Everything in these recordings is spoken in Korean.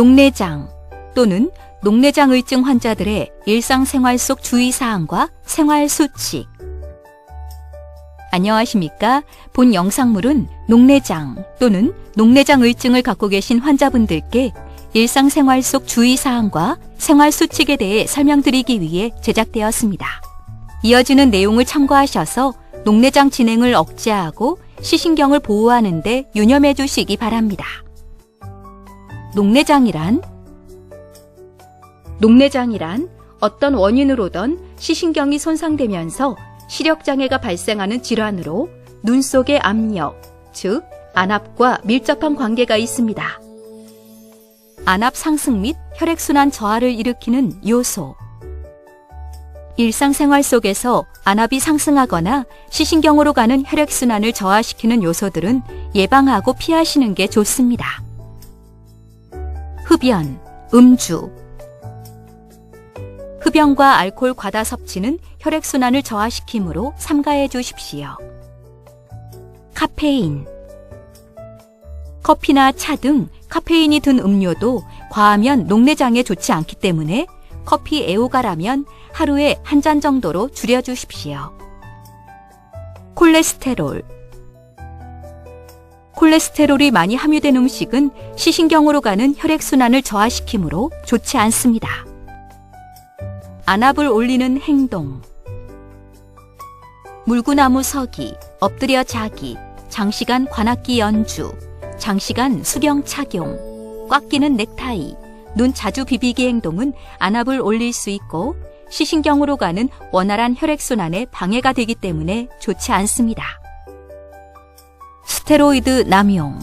녹내장 또는 녹내장의증 환자들의 일상생활 속 주의사항과 생활 수칙. 안녕하십니까? 본 영상물은 녹내장 또는 녹내장의증을 갖고 계신 환자분들께 일상생활 속 주의사항과 생활 수칙에 대해 설명드리기 위해 제작되었습니다. 이어지는 내용을 참고하셔서 녹내장 진행을 억제하고 시신경을 보호하는 데 유념해 주시기 바랍니다. 녹내장이란 녹내장이란 어떤 원인으로든 시신경이 손상되면서 시력장애가 발생하는 질환으로 눈 속의 압력, 즉 안압과 밀접한 관계가 있습니다. 안압 상승 및 혈액순환 저하를 일으키는 요소. 일상생활 속에서 안압이 상승하거나 시신경으로 가는 혈액순환을 저하시키는 요소들은 예방하고 피하시는 게 좋습니다. 흡연, 음주. 흡연과 알코올 과다 섭취는 혈액순환을 저하시키므로 삼가해 주십시오. 카페인. 커피나 차 등 카페인이 든 음료도 과하면 녹내장에 좋지 않기 때문에 커피 애호가라면 하루에 한 잔 정도로 줄여주십시오. 콜레스테롤. 콜레스테롤이 많이 함유된 음식은 시신경으로 가는 혈액순환을 저하시키므로 좋지 않습니다. 안압을 올리는 행동. 물구나무 서기, 엎드려 자기, 장시간 관악기 연주, 장시간 수경 착용, 꽉 끼는 넥타이, 눈 자주 비비기 행동은 안압을 올릴 수 있고 시신경으로 가는 원활한 혈액순환에 방해가 되기 때문에 좋지 않습니다. 스테로이드 남용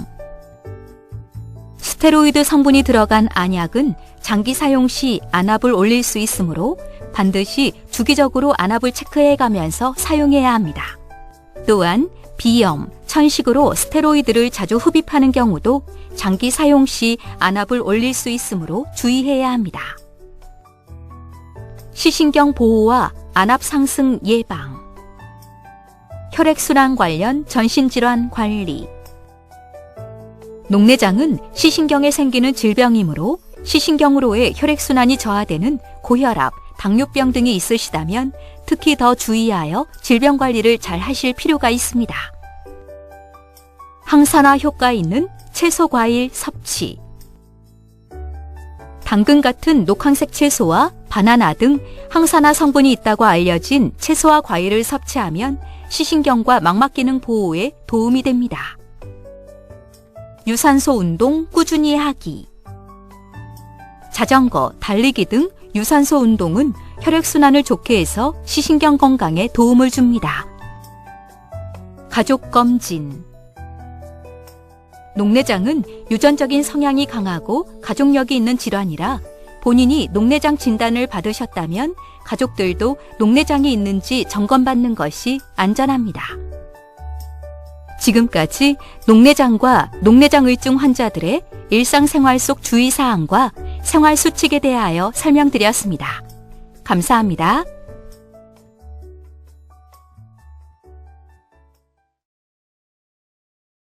스테로이드 성분이 들어간 안약은 장기 사용 시 안압을 올릴 수 있으므로 반드시 주기적으로 안압을 체크해 가면서 사용해야 합니다. 또한 비염, 천식으로 스테로이드를 자주 흡입하는 경우도 장기 사용 시 안압을 올릴 수 있으므로 주의해야 합니다. 시신경 보호와 안압 상승 예방, 혈액순환 관련 전신질환 관리. 녹내장은 시신경에 생기는 질병이므로 시신경으로의 혈액순환이 저하되는 고혈압, 당뇨병 등이 있으시다면 특히 더 주의하여 질병 관리를 잘 하실 필요가 있습니다. 항산화 효과 있는 채소 과일 섭취. 당근 같은 녹황색 채소와 바나나 등 항산화 성분이 있다고 알려진 채소와 과일을 섭취하면 시신경과 망막 기능 보호에 도움이 됩니다. 유산소 운동 꾸준히 하기. 자전거, 달리기 등 유산소 운동은 혈액순환을 좋게 해서 시신경 건강에 도움을 줍니다. 가족 검진. 녹내장은 유전적인 성향이 강하고 가족력이 있는 질환이라 본인이 녹내장 진단을 받으셨다면 가족들도 녹내장이 있는지 점검받는 것이 안전합니다. 지금까지 녹내장과 녹내장 의증 환자들의 일상생활 속 주의사항과 생활 수칙에 대하여 설명드렸습니다. 감사합니다.